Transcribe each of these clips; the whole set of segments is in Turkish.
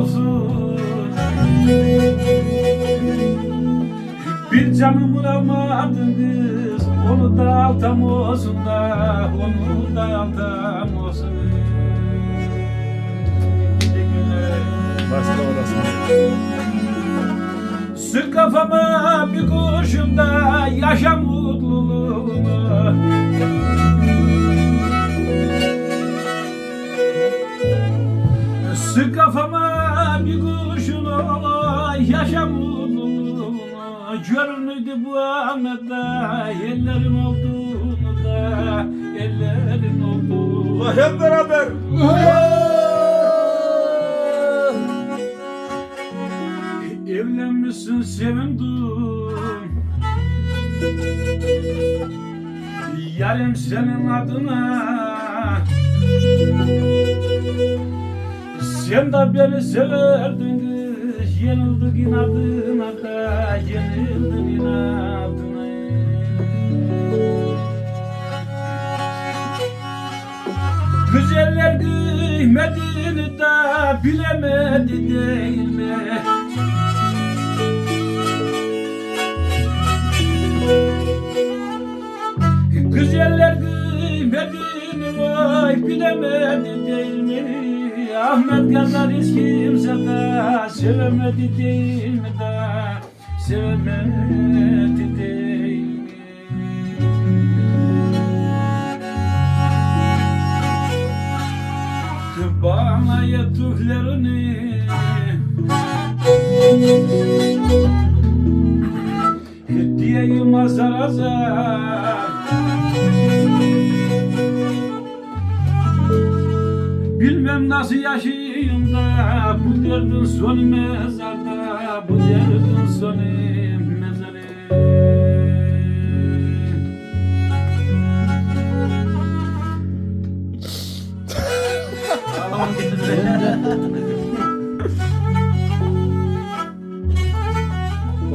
olsun Bir canım bulamadın kız Onu da altam olsun da Onu da altam olsun Başla orasını. Sür kafama bir kurşun da ola yaşa mutluluğunu Görünürdü bu Ahmet'te ellerin olduğunu da ellerin olduğunu Hep beraber. Evlenmişsin sevindim Yarım senin adına. Sen de beni severdin inadına da Yenildin inadına Güzeller kıymetini de bilemedi değil mi? Güzeller kıymetini vay bilemedi değil mi? Ahmet kadar hiç kimse de sevemedi değil mi de? Sevemedi değil mi? Bana yettiklerini Hediyeyim azar azar Bilmem nasıl yaşayayım da Bu derdin sonu mezarda Bu derdin sonu mezarı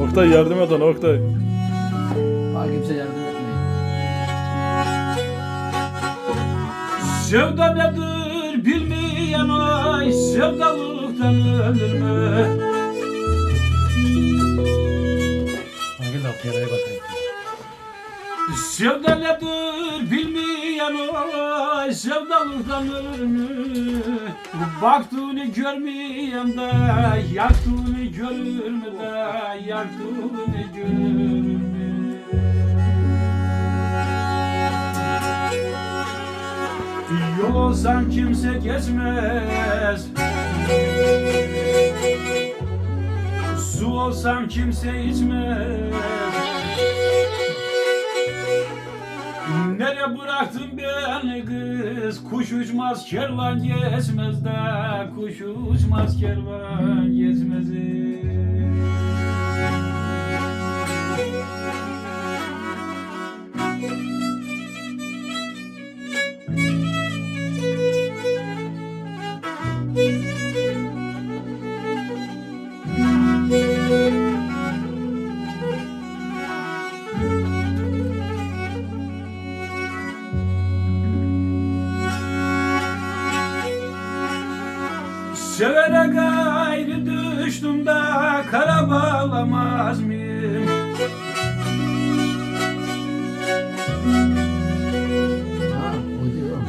Oktay yardım et ona Oktay. Bana kimse yardım etmiyor. Sevda nedir bilmeyen ay Sevdalıktan ölür mü? Hangi laf yaraya bakayım. Sevda nedir bilmeyen ay Sevdalıktan ölür mü? Baktığını görmeyen de Yaktığını görür mü de Yaktığını görür mü? Yol olsam kimse geçmez Su olsam kimse içmez. Nereye bıraktın beni kız? Kuş uçmaz kervan geçmez de. Kuş uçmaz kervan geçmez Severek Kara bağlamaz mıyım?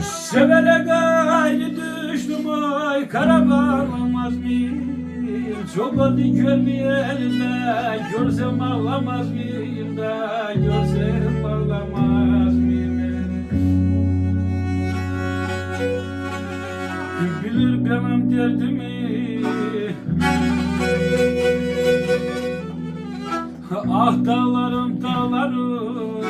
Severek ayrı düştüm ay Kara bağlamaz mıyım? Çok oldu görmeyelim de Görsem ağlamaz mıyım da Görsem ağlamaz mıyım? Bilir benim derdimi Ah dağlarım dağlarım.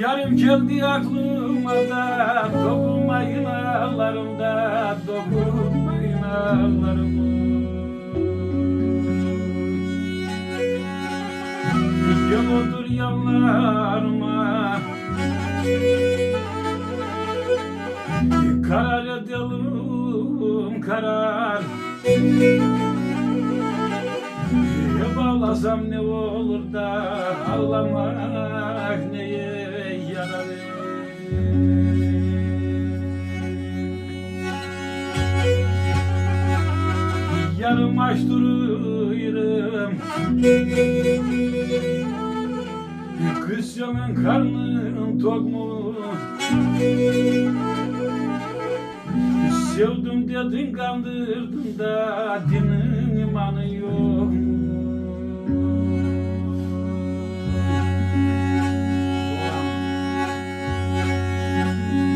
Yarım geldi aklıma da Dokunmayın ağlarımda Dokunmayın ağlarıma Gel otur yanlarıma. Karar edelim karar Ya bağlasam ne olur da Ağlamak neye yarar yarım aç duruyorum Kışçanın karnın tok mu? Sevdim dedin kandırdın da dinin imanı yok?